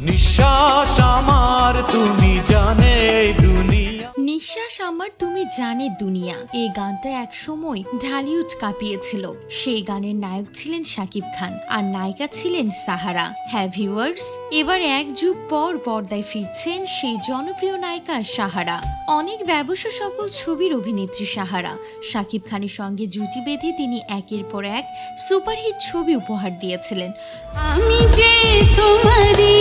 নিঃশ্বাস আমার তুমি জানে নিঃশ্বাস আমার তুমি জানে দুনিয়া। এই গানটা এক সময় ঢালিউড কাঁপিয়েছিল। সেই গানের নায়ক ছিলেন শাকিব খান আর নায়িকা ছিলেন সাহারা। হ্যাঁ ভিউয়ার্স, এবার এক যুগ পর পর্দায় ফিরছেন সেই জনপ্রিয় নায়িকা সাহারা। অনেক ব্যবসা সফল ছবির অভিনেত্রী সাহারা। শাকিব খানের সঙ্গে জুটি বেঁধে তিনি একের পর এক সুপারহিট ছবি উপহার দিয়েছিলেন। আমি যে তোমারই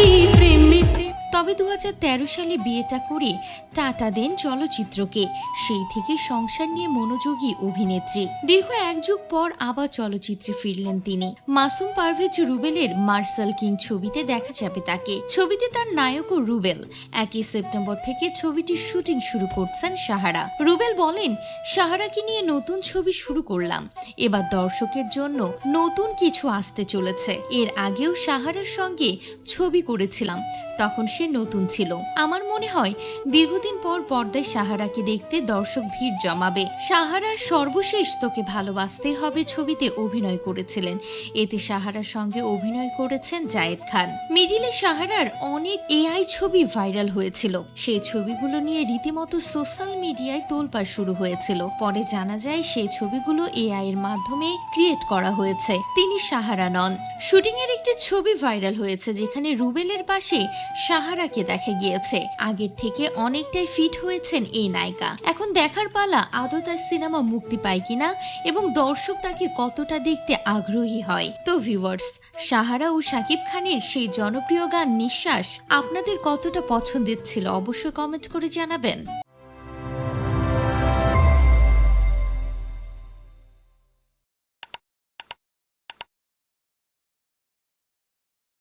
দু হাজার তেরো সালে বিয়েটা করে টাটা দেন চলচ্চিত্রকে। সেই থেকে সংসার নিয়ে মনোযোগী অভিনেত্রী। দীর্ঘ এক যুগ পর আবার চলচ্চিত্রে ফিরলেন তিনি। মাসুম পারভেজ রুবেলের মার্শাল কিং ছবিতে দেখা যাবে তাকে। ছবিতে তার নায়কও রুবেল। একই সেপ্টেম্বর থেকে ছবিটির শুটিং শুরু করছেন সাহারা। রুবেল বলেন, সাহারাকে নিয়ে নতুন ছবি শুরু করলাম। এবার দর্শকের জন্য নতুন কিছু আসতে চলেছে। এর আগেও সাহারার সঙ্গে ছবি করেছিলাম। তখন সে নতুন ছিল। আমার মনে হয় দীর্ঘদিন পর পর্দায় সাহারাকে দেখতে দর্শক ভিড় জমাবে। সাহারা সর্বশেষ তোকে ভালোবাসতে হবে ছবিতে অভিনয় করেছিলেন। এতে সাহারার সঙ্গে অভিনয় করেছেন জায়েদ খান। মিডিলে সাহারার অনেক এআই ছবি ভাইরাল হয়েছিল। সেই ছবিগুলো নিয়ে রীতিমতো সোশ্যাল মিডিয়ায় তোলপাড় শুরু হয়েছিল। পরে জানা যায় সেই ছবিগুলো এআই এর মাধ্যমে ক্রিয়েট করা হয়েছে। তিনি সাহারা নন। শুটিং এর একটি ছবি ভাইরাল হয়েছে, যেখানে রুবেলের পাশে সাহারাকে দেখা গিয়েছে। আগের থেকে অনেকটাই ফিট হয়েছেন এই নায়িকা। এখন দেখার পালা, আদৌ তার সিনেমা মুক্তি পায় কিনা এবং দর্শক তাকে কতটা দেখতে আগ্রহী হয়? তো ভিউয়ার্স সাহারা ও সাকিব খানের সেই জনপ্রিয় গান নিঃশ্বাস আপনাদের কতটা পছন্দের ছিল অবশ্যই কমেন্ট করে জানাবেন।